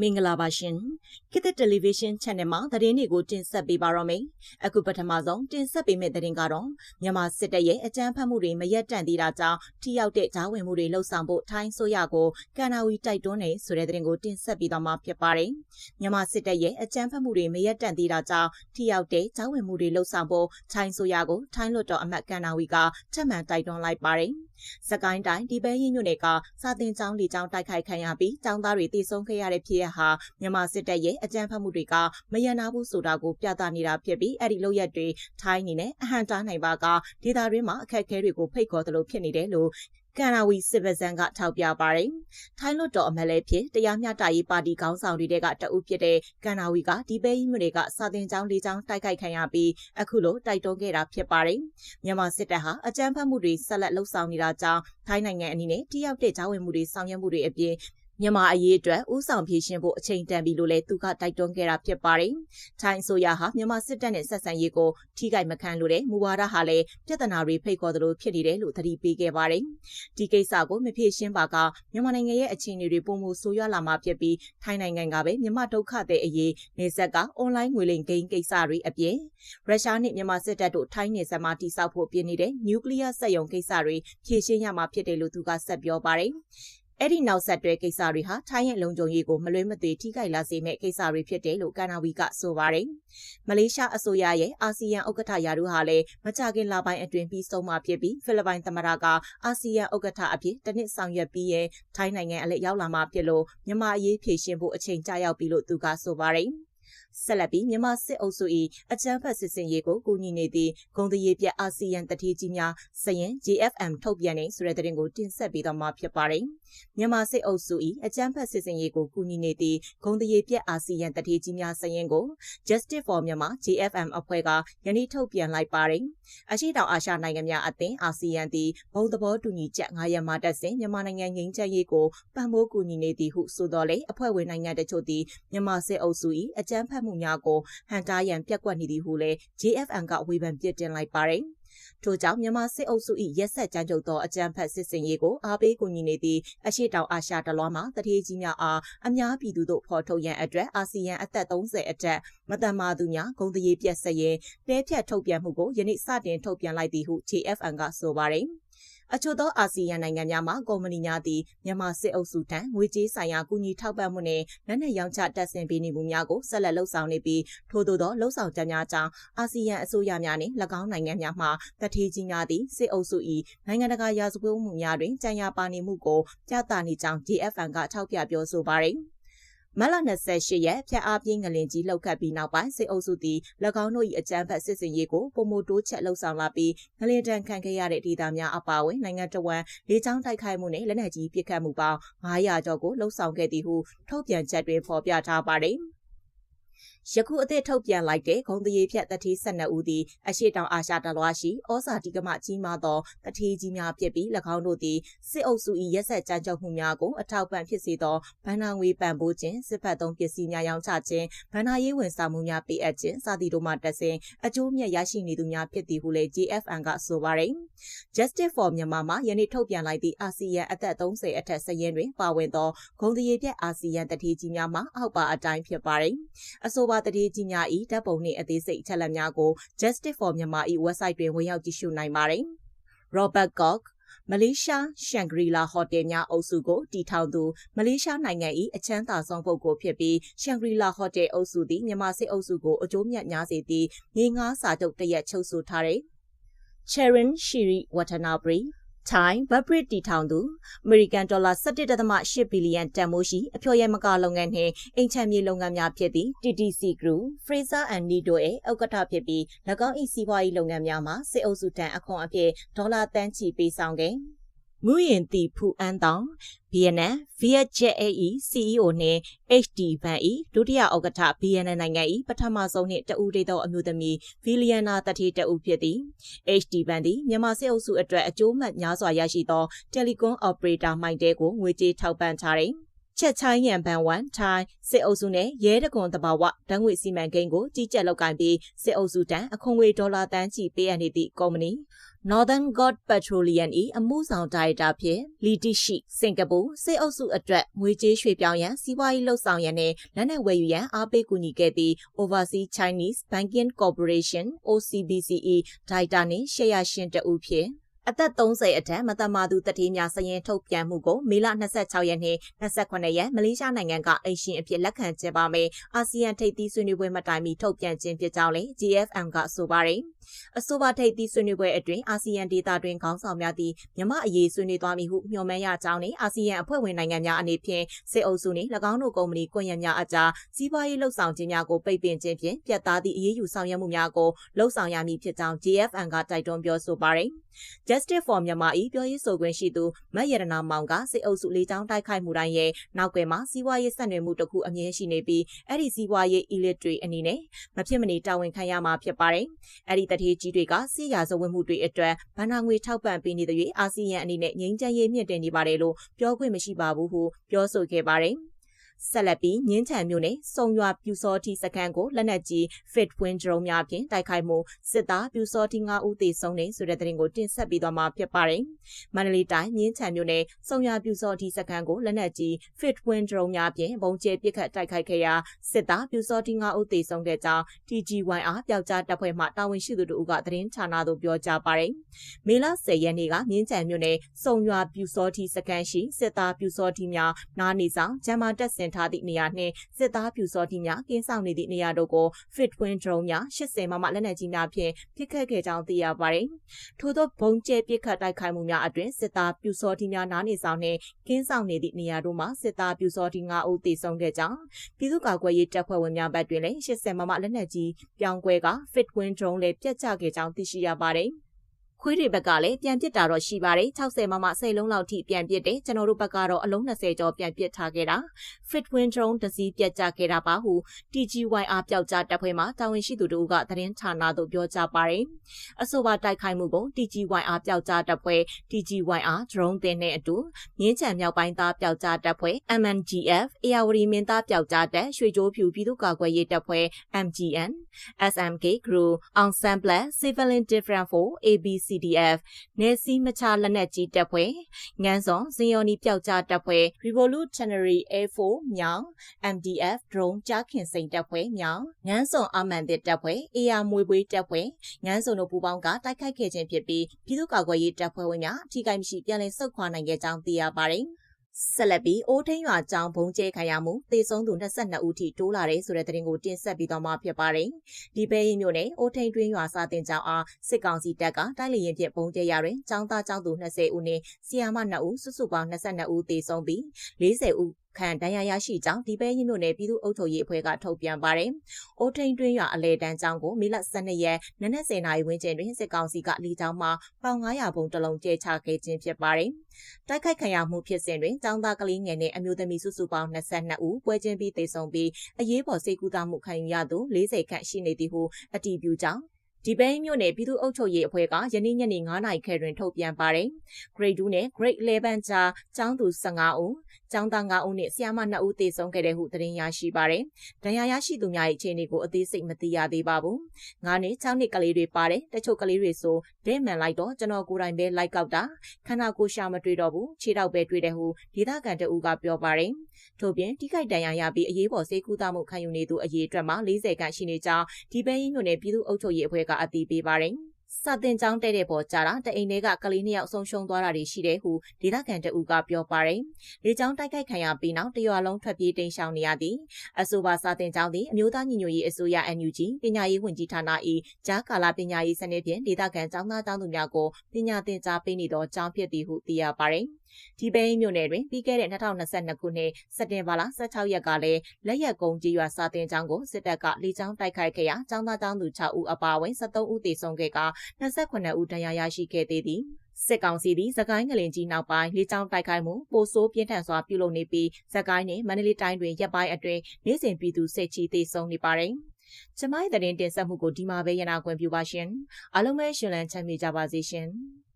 မင်္ဂလာပါရှင်ခေတ်သစ်တယ်လီဗီရှင်း channel မှာသတင်းတွေကိုတင်ဆက်ပေးပါရမယ်အခုပထမဆုံးတင်ဆက်ပေးမယ့်သတင်းကတော့မြန်မာစစ်တပ်ရဲ့အကြမ်းဖက်မှုတွေမရက်တန့်သေးတာကြောင့်ထိရောက်တဲ့ဂျားဝင်မှုတွေလှုပ်ဆောင်ဖို့ထိုင်းဆိုရကိုကန်နာဝီတိုက်တွန်းနေဆိုတဲ့သတင်းကိုတင်ဆက်ပေးသွားမှာဖြစ်ပါတယ်မြန်မာစစ်တပ်ရဲ့အကြမ်းဖက်မှုတွေမရက်တန့်သေးတာကြောင့်ထိရောက်တဲ့ဂျားဝင်မှုတွေလှုပ်ဆောင်ဖို့ထိုင်းဆိုရကိုထိုင်းလွှတ်တော်အမတ်ကန်နာဝီကထပ်မံတိုက်တွန်းလိုက်ပါတယ်စကိုင်းတိုင်းဒီပဲရင်မြို့နယ်ကစာတင်ကျောင်းလီကျောင်းတိုက်ခိုက်ခံရပြီးကျောင်းသားတွေတေဆုံးခဲ့ရတဲ့ဖြစ်ရပ်ဟာမြန်မာစစ်တပ်ရဲ့အကြမ်းဖက်မှုတွေကမယနာဘူးဆိုတာကိုပြသနေတာဖြစ်ပြီးအဲ့ဒီလုပ်ရက်တွေထိုင်းနေနဲ့အဟန်တားနိုင်ပါကဒေသတွင်းမှာအခက်အခဲတွေကိုဖိတ်ခေါ်သလိုဖြစ်နေတယ်လို့ကန်နာဝီစစ်ဗဇန်ကထောက်ပြပါတယ်။ထိုင်းလွတ်တော်အမတ်လည်းဖြစ်တရားမျှတရေးပါတီခေါင်းဆောင်တွေကတအုပ်ဖြစ်တဲ့ကန်နာဝီကဒီပဲကြီးမြို့တွေကစာတင်ကျောင်းလေးကျောင်းတိုက်ခိုက်ခံရပြီးအခုလိုတိုက်တွန်းခဲ့တာဖြစ်ပါတယ်။မြန်မာစစ်တပ်ဟာအကြမ်းဖက်မှုတွေဆက်လက်လှုပ်ဆောင်နေတာကြောင့်ထိုင်းနိုင်ငံအနေနဲ့တည်ရောက်တဲ့ဂျာဝင်မှုတွေဆောင်ရွက်မှုတွေအပြင် မြန်မာအရေးအတွက်ဥဆောင်ဖြည့်ရှင်ဖို့အချိန်တန်ပြီလို့လည်းသူကတိုက်တွန်းခဲ့တာဖြစ်ပါတယ်။ထိုင်းဆိုရဟာမြန်မာစစ်တပ်နဲ့ဆက်ဆံရေးကိုထိခိုက်မခံလို့တဲ့မူဝါဒဟာလည်းပြဿနာတွေဖိတ်ခေါ်သလိုဖြစ်နေတယ်လို့သတိပေးခဲ့ပါတယ်။ဒီကိစ္စကိုမဖြည့်ရှင်းပါကမြန်မာနိုင်ငံရဲ့အခြေအနေတွေပုံမှုဆိုးရွားလာမှာဖြစ်ပြီးထိုင်းနိုင်ငံကပဲမြန်မာဒုက္ခတဲ့အရေးနေဆက်က online ငွေလိမ်ဂိမ်းကိစ္စတွေအပြင်ရုရှားနဲ့မြန်မာစစ်တပ်တို့ထိုင်းနေဆက်မှာတိစောက်ဖို့ပြင်နေတဲ့နျူကလ িয়ার စက်ရုံကိစ္စတွေဖြည့်ရှင်းရမှာဖြစ်တယ်လို့သူကဆက်ပြောပါတယ်။ အဲ့ဒီနောက်ဆက်တွဲကိစ္စတွေဟာထိုင်းရဲ့လုံခြုံရေးကိုမလွဲမသွေထိခိုက်လာစေမယ့်ကိစ္စတွေဖြစ်တယ်လို့ကာနာဝီကဆိုပါတယ်။မလေးရှားအစိုးရရဲ့အာဆီယံဥက္ကဋ္ဌရာထူးဟာလည်းမကြခင်လပိုင်းအတွင်းပြီးဆုံးမှာဖြစ်ပြီးဖိလစ်ပိုင်သမ္မတကအာဆီယံဥက္ကဋ္ဌအဖြစ်တနစ်ဆောင်ရွက်ပြီးရဲ့ထိုင်းနိုင်ငံအလက်ရောက်လာမှာဖြစ်လို့မြန်မာအရေးဖြေရှင်းဖို့အချိန်ကြာရောက်ပြီလို့သူကဆိုပါတယ်။ ဆက်လက်ပြီးမြန်မာစစ်အုပ်စု၏အကြမ်းဖက်စစ်စင်ရေးကိုကူညီနေသည့်ဂုံတရေပြအာဆီယံတတိကြီးများစရင် GFM ထုတ်ပြန်နေဆိုတဲ့သတင်းကိုတင်ဆက်ပေးတော့မှာဖြစ်ပါတယ်။မြန်မာစစ်အုပ်စု၏အကြမ်းဖက်စစ်စင်ရေးကိုကူညီနေသည့်ဂုံတရေပြအာဆီယံတတိကြီးများစရင်ကို Justice for Myanmar GFM အဖွဲ့ကယနေ့ထုတ်ပြန်လိုက်ပါတယ်။အရှိတောင်အာရှနိုင်ငံများအသင်းအာဆီယံသည်ဘုံသဘောတူညီချက်9ရက်မှတက်စဉ်မြန်မာနိုင်ငံငြိမ်းချမ်းရေးကိုပံ့ပိုးကူညီနေသည်ဟုဆိုတော်လေအဖွဲ့ဝင်နိုင်ငံတချို့သည်မြန်မာစစ်အုပ်စု၏အကြမ်းဖက်မှုများကိုဟန်တားရန်ပြက်ကွက်နေသည်ဟုလည်း JFN ကဝေဖန်ပြစ်တင်လိုက်ပါတယ်။ထို့ကြောင့်မြန်မာစစ်အုပ်စု၏ရက်ဆက်ကြမ်းကြုတ်သောအကြမ်းဖက်စစ်စင်ရေးကိုအားပေးကူညီနေသည့်အရှိတောင်အာရှတလွှားမှတတိကြီးများအားအများပြည်သူတို့ဖော်ထုတ်ရန်အတွက်အာဆီယံအသက်30အထက်မတမာသူများဂုံတရေပြက်ဆက်ရင်တဲဖြတ်ထုတ်ပြန်မှုကိုယနေ့စတင်ထုတ်ပြန်လိုက်သည်ဟု JFN ကဆိုပါတယ်။ အချို့သောအာဆီယံနိုင်ငံများမှကုမ္ပဏီများသည်မြန်မာစစ်အုပ်စုထံငွေကြေးဆိုင်ရာကူညီထောက်ပံ့မှုနှင့်လက်နက်ရောင်းချတပ်ဆင်ပေးနေမှုများကိုဆက်လက်လှုပ်ဆောင်နေပြီးထို့သောသောလှုပ်ဆောင်ချက်များကြောင့်အာဆီယံအစိုးရများနှင့်၎င်းနိုင်ငံများမှတထေးကြီးများသည့်စစ်အုပ်စု၏နိုင်ငံတကာရာဇဝတ်မှုများတွင်ကြံရပါနေမှုကိုပြသနေကြောင်း GFN ကထောက်ပြပြောဆိုပါသည်။ မလ28ရက်ဖြတ်အားပြင်းငလင်ကြီးလှုပ်ခတ်ပြီးနောက်ပိုင်းစစ်အုပ်စုသည်၎င်းတို့၏အကြမ်းဖက်စစ်စင်ရေးကိုပုံမတိုးချက်လှုပ်ဆောင်လာပြီးငလင်တန်ခံခဲ့ရတဲ့ဒေသများအပါအဝင်နိုင်ငံတော်ဝန်လေးချောင်းတိုက်ခိုက်မှုနဲ့လက်နက်ကြီးပစ်ခတ်မှုပေါင်း900ကျော်ကိုလှုပ်ဆောင်ခဲ့သည်ဟုထုတ်ပြန်ချက်တွင်ဖော်ပြထားပါတယ်။ ယခုအသစ်ထုတ်ပြန်လိုက်တဲ့ဂုံတရေဖြတ်တတိ12ဦးသည်အရှိတောင်အာရှတလွားရှိဩဇာတိကမကြီးမားသောတတိကြီးများဖြစ်ပြီး၎င်းတို့သည်စစ်အုပ်စု၏ရက်ဆက်ကြမ်းကြုတ်မှုများကိုအထောက်ပံ့ဖြစ်စေသောဗန္နာငွေပံ့ပိုးခြင်းစစ်ဖက်သုံးပစ္စည်းများရောင်းချခြင်းဗန္နာရေးဝန်ဆောင်မှုများပေးအပ်ခြင်းစသည်တို့မှတက်ဆင်အကျိုးမြတ်ရရှိနေသူများဖြစ်သည်ဟုလည်း GFN ကဆိုပါရယ် Justice for Myanmar မှာယနေ့ထုတ်ပြန်လိုက်သည့်အာဆီယံအသက်30အထက်စရင်တွင်ပါဝင်သောဂုံတရေပြတ်အာဆီယံတတိကြီးများမှာအောက်ပါအတိုင်းဖြစ်ပါရယ်အဆိုပါတတိကြီးများ၏ဓာတ်ပုံနှင့်အသေးစိတ်အချက်အလက်များကို Justice for Myanmar ၏ဝက်ဆိုက်တွင်ဝင်ရောက်ကြည့်ရှုနိုင်ပါတယ်။ Robert Koch မလေးရှားရှန်ဂရီလာဟိုတယ်များအုပ်စုကိုတည်ထောင်သူမလေးရှားနိုင်ငံ၏အချမ်းသာဆုံးပုဂ္ဂိုလ်ဖြစ်ပြီးရှန်ဂရီလာဟိုတယ်အုပ်စုသည်မြန်မာစစ်အုပ်စုကိုအကျိုးမြတ်များစေသည့်မြေငါးစာချုပ်တရက်ချုပ်ဆိုထားတဲ့ Cherin Shiri Watanabe ထိုင်းဘတ်ဘရစ်တီထောင်သူအမေရိကန်ဒေါ်လာ17.8ဘီလီယံတန်ဖိုးရှိအဖျော်ရည်မကာလုပ်ငန်းနှင့်အိမ်ချမ်းမြေလုပ်ငန်းများဖြစ်သည့် TTC Group Fraser and Nido ရဲ့ဥက္ကဋ္ဌဖြစ်ပြီး၎င်း၏စီးပွားရေးလုပ်ငန်းများမှာစစ်အုပ်စုတန်အခွန်အဖြစ်ဒေါ်လာတန်းချီပေးဆောင်ခဲ့ ငူရင်တီဖူအန်တောင် BNN Vietjet AE CEO နှင့် HD Van E ဒုတိယဥက္ကဋ္ဌ BNN နိုင်ငံ၏ပထမဆုံးနှင့်တဦးတည်းသောအမျိုးသမီးဗီလီယနာတတိတဦးဖြစ်သည် HD Van သည်မြန်မာစစ်အုပ်စုအတွက်အကျိုးမှတ်များစွာရရှိသောတယ်လီကွန်အော်ပရေတာမိုင်တဲကိုငွေကြေးထောက်ပံ့ထားသည် ချက်ချိုင်းရန်ဘန်ဝန်ထိုင်းစစ်အုပ်စုနဲ့ရဲတကွန်တဘာဝတန်းငွေစီမံကိန်းကိုကြီးကြပ်လုပ်ကိုင်ပြီးစစ်အုပ်စုတန်းအခွန်ငွေဒေါ်လာတန်းချီပေးအပ်နေသည့်ကုမ္ပဏီ Northern God Petroleum ၏အမှုဆောင်ဒါရိုက်တာဖြစ်လီတီရှိစင်ကာပူစစ်အုပ်စုအတွက်ငွေကြေးရွှေ့ပြောင်းရန်စီးပွားရေးလှုပ်ဆောင်ရန်နဲ့လက်နက်ဝယ်ယူရန်အားပေးကူညီခဲ့သည့် Overseas Chinese Banking Corporation OCBCE ဒါရိုက်တာနှင့်ရှယ်ယာရှင်တဦးဖြစ် အသက်30အထက်မတမာသူတတိများစရင်ထုတ်ပြန်မှုကိုမေလ26ရက်နေ့28ရက်မလေးရှားနိုင်ငံကအရှင်အဖြစ်လက်ခံကျင်းပမယ်အာဆီယံထိပ်သီးဆွေးနွေးပွဲမတိုင်မီထုတ်ပြန်ခြင်းဖြစ်ကြောင်းလည်း GFM ကဆိုပါတယ်အဆိုပါထိပ်သီးဆွေးနွေးပွဲအတွင်းအာဆီယံဒေသတွင်ခေါင်းဆောင်များသည့်မြမအရေးဆွေးနွေးသွားမည်ဟုမျှော်မှန်းရကြောင်းနှင့်အာဆီယံအဖွဲ့ဝင်နိုင်ငံများအနေဖြင့်စစ်အုပ်စုနှင့်၎င်းတို့ကုမ္ပဏီကွန်ရက်များအကြားစီးပွားရေးလှုပ်ဆောင်ခြင်းများကိုပိတ်ပင်ခြင်းဖြင့်ပြတ်သားသည့်အရေးယူဆောင်ရွက်မှုများကိုလှုပ်ဆောင်ရမည်ဖြစ်ကြောင်း GFN ကတိုက်တွန်းပြောဆိုပါရယ် Justice for Myanmar ၏ပြောရေးဆိုခွင့်ရှိသူမတ်ရတနာမောင်ကစစ်အုပ်စုလေးချောင်းတိုက်ခိုက်မှုတိုင်းရဲ့နောက်ကွယ်မှာစီးပွားရေးဆက်နွယ်မှုတစ်ခုအမြင်ရှိနေပြီးအဲ့ဒီစီးပွားရေး illiterate အနေနဲ့မဖြစ်မနေတာဝန်ခံရမှာဖြစ်ပါတယ်။အဲ့ဒီတတိကြီးတွေကစီးရာဇဝတ်မှုတွေအတွက်ဗန္နာငွေထောက်ပံ့ပေးနေတဲ့၍အာဆီယံအနေနဲ့ငြိမ်းချမ်းရေးမြင့်တင်နေပါတယ်လို့ပြောခွင့်မရှိပါဘူးဟုပြောဆိုခဲ့ပါတယ်။ ဆက်လက်ပြီးညင်းချံမြို့နယ်စုံရွာပြူစောတိစခန်းကိုလက်နက်ကြီး fit win drone များဖြင့်တိုက်ခိုက်မှုစစ်သားပြူစောတိ9ဦးသေဆုံးတယ်ဆိုတဲ့သတင်းကိုတင်ဆက်ပေးသွားမှာဖြစ်ပါတယ်။မန္တလေးတိုင်းညင်းချံမြို့နယ်စုံရွာပြူစောတိစခန်းကိုလက်နက်ကြီး fit win drone များဖြင့်ဘုံကျဲပစ်ခတ်တိုက်ခိုက်ခဲ့ရာစစ်သားပြူစောတိ9ဦးသေဆုံးခဲ့ကြောင်း TGYR ပျောက်ကြားတပ်ဖွဲ့မှတာဝန်ရှိသူတို့ကသတင်းဌာနသို့ပြောကြားပါတယ်။မေလ10ရက်နေ့ကမြင်းချံမြို့နယ်စုံရွာပြူစောတိစခန်းရှိစစ်သားပြူစောတိများနားနေဆောင်ဂျမတက်ဆင်ထားသည့်နေရာနှင့်စစ်သားပြူစောတိများကင်းဆောင်နေသည့်နေရာတို့ကို fit twin drone များ80မမလက်နက်ကြီးများဖြင့်ပစ်ခတ်ခဲ့ကြောင်းသိရပါတယ်။ထို့သောဘုံကျဲပစ်ခတ်တိုက်ခိုက်မှုများအတွင်စစ်သားပြူစောတိများနားနေဆောင်နှင့်ကင်းဆောင်နေသည့်နေရာတို့မှာစစ်သားပြူစောတိ9ဦးသေဆုံးခဲ့ကြောင်းပြည်သူ့ကာကွယ်ရေးတပ်ဖွဲ့ဝင်များဘက်တွင်လည်း80မမလက်နက်ကြီးပြောင်းကွဲက fit twin drone လည်းပြတ်ကျခဲ့ကြောင်းသိရှိရပါတယ်။ ခွေးတွေဘက်ကလည်းပြန်ပစ်တာတော့ရှိပါတယ်60မမ10လုံးလောက်ထိပြန်ပစ်တယ်ကျွန်တော်တို့ဘက်ကတော့အလုံး20ကျော်ပြန်ပစ်ထားခဲ့တာ fit win drone တစီးပြတ်ကျခဲ့တာပါဟု TGYR ပျောက်ကြားတပ်ဖွဲ့မှတာဝန်ရှိသူတို့ကသတင်းဌာနသို့ပြောကြားပါတယ်အဆိုပါတိုက်ခိုက်မှုကို TGYR ပျောက်ကြားတပ်ဖွဲ့ TGYR drone တင်နဲ့အတူမြင်းချံမြောက်ပိုင်းသားပျောက်ကြားတပ်ဖွဲ့ MNGF အေယာဝတီမင်းသားပျောက်ကြားတပ်ရွှေကြိုးဖြူပြည်သူ့ကာကွယ်ရေးတပ်ဖွဲ့ MGN SMK Group Ensemble Civilian Different for ABC CDF နယ်စည်းမခြားလက်နက်ကြီးတပ်ဖွဲ့ငန်းစော်ဇင်ယော်နီပျောက်ကြားတပ်ဖွဲ့ Revolutionary Air Force မြောင် MDF drone ကြားခင်စိန်တပ်ဖွဲ့မြောင်ငန်းစော်အမှန်တဲ့တပ်ဖွဲ့အေယာမွေပွေးတပ်ဖွဲ့ငန်းစော်တို့ပူးပေါင်းကတိုက်ခိုက်ခဲ့ခြင်းဖြစ်ပြီးပြည်သူ့ကာကွယ်ရေးတပ်ဖွဲ့ဝင်များအထိကိမရှိပြန်လည်ဆုတ်ခွာနိုင်ခဲ့ကြောင်းသိရပါတယ်။ ဆက်လက်ပြီးအိုးထင်းရွာကျောင်းဘုံကျဲခံရမှုသေဆုံးသူ22ဦးထိတိုးလာတယ်ဆိုတဲ့သတင်းကိုတင်ဆက်ပြီးတော့မှဖြစ်ပါတယ်။ဒီပဲရင်မြို့နယ်အိုးထင်းတွင်းရွာစာတင်ကျောင်းအားစစ်ကောင်စီတပ်ကတိုက်လေရင်ဖြင့်ဘုံကျဲရတွင်ကျောင်းသားကျောင်းသူ20ဦးနှင့်ဆီယာမ2ဦးစုစုပေါင်း22ဦးသေဆုံးပြီး40ဦး ခံဒဏ်ရာရရှိကြောင်းဒီပဲရင်မြို့နယ်ပြည်သူ့အုပ်ချုပ်ရေးအဖွဲ့ကထုတ်ပြန်ပါတယ်။အိုထိန်တွင်းရွာအလဲတန်းကျောင်းကိုမေလ12ရက်နနက်10:00နာရီဝန်းကျင်တွင်စစ်ကောင်စီကလီကျောင်းမှာပေါင်900ဘုံတလုံးကျဲချခဲ့ခြင်းဖြစ်ပါတယ်။တိုက်ခိုက်ခံရမှုဖြစ်စဉ်တွင်ကျောင်းသားကလေးငယ်နှင့်အမျိုးသမီးစုစုပေါင်း22ဦးပွဲချင်းပြီးသေဆုံးပြီးအရေးပေါ်စိတ်ကူးတာမှုခံယူရသူ40ခန့်ရှိနေသည်ဟုအတည်ပြုကြောင်းဒီပိန်းမြို့နယ်ပြည်သူ့အုပ်ချုပ်ရေးအဖွဲ့ကယနေ့ညနေ9:00နာရီခန့်တွင်ထုတ်ပြန်ပါတယ်။ Grade 2နဲ့ Grade 11ကြားကျောင်းသူ15ဦး ကျောင်းသား9ဦးနဲ့ဆရာမ2ဦးသေဆုံးခဲ့တဲ့ဟုသတင်းရရှိပါတယ်။ဒဏ်ရာရရှိသူများ၏အခြေအနေကိုအသေးစိတ်မသိရသေးပါဘူး။9နှစ်6နှစ်ကလေးတွေပါတယ်။တချို့ကလေးတွေဆိုဒဲမှန်လိုက်တော့ကျွန်တော်ကိုယ်တိုင်ပဲလိုက်ကောက်တာခန္ဓာကိုယ်ရှာမတွေ့တော့ဘူးခြေထောက်ပဲတွေ့တယ်ဟုဒေသခံတအူးကပြောပါတယ်။ထို့ပြင်ထိခိုက်ဒဏ်ရာရပြီးအရေးပေါ်ဆေးကုသမှုခံယူနေသူအရေးအတွက်မှာ40ခန့်ရှိနေကြောင်းဒီပဲရင်မြို့နယ်ပြည်သူ့အုပ်ချုပ်ရေးအဖွဲ့ကအတည်ပြုပါတယ်။ စာတင်ကျောင်းတဲ့တဲ့ပေါ်ကြာတာတအိမ်တွေကကလေးနှစ်ယောက်ဆုံးရှုံးသွားတာတွေရှိတယ်ဟုဒေသခံတအူကပြောပါတယ်။လေကျောင်းတိုက်ခိုက်ခံရပြီးနောက်တရွာလုံးထွက်ပြေးတိမ်းရှောင်နေရသည်။အဆိုပါစာတင်ကျောင်းသည်အမျိုးသားညီညွတ်ရေးအစိုးရ NUG ပညာရေးဝန်ကြီးဌာန၏ကြားကာလပညာရေးစနစ်ဖြင့်ဒေသခံကျောင်းသားကျောင်းသူများကိုပညာသင်ကြားပေးနေသောကျောင်းဖြစ်သည်ဟုသိရပါတယ်။ ဒီပဲမြို့နယ်တွင်ပြီးခဲ့တဲ့2022ခုနှစ်စက်တင်ဘာလ16ရက်ကလည်းလက်ရက်ကုန်းကြီးရွာစာတင်ကျောင်းကိုစစ်တပ်ကလေကြောင်းတိုက်ခိုက်ခဲ့ရာကျောင်းသားကျောင်းသူ6ဦးအပါအဝင်73ဦးသေဆုံးခဲ့က28ဦးဒဏ်ရာရရှိခဲ့သေးသည်စစ်ကောင်စီသည်သကိုင်းငလင်ကြီးနောက်ပိုင်းလေကြောင်းတိုက်ခိုက်မှုပိုဆိုးပြင်းထန်စွာပြုလုပ်နေပြီးသကိုင်းနှင့်မန္တလေးတိုင်းတွင်ရပ်ပိုင်းအတွင်းနေ့စဉ်ပြည်သူစစ်ချီသေဆုံးနေပါတယ်။ကျမရဲ့သတင်းတင်ဆက်မှုကိုဒီမှာပဲရနာခွင့်ပြုပါရှင်။အားလုံးပဲရှင်လန်းချမ်းမြေကြပါစေရှင်။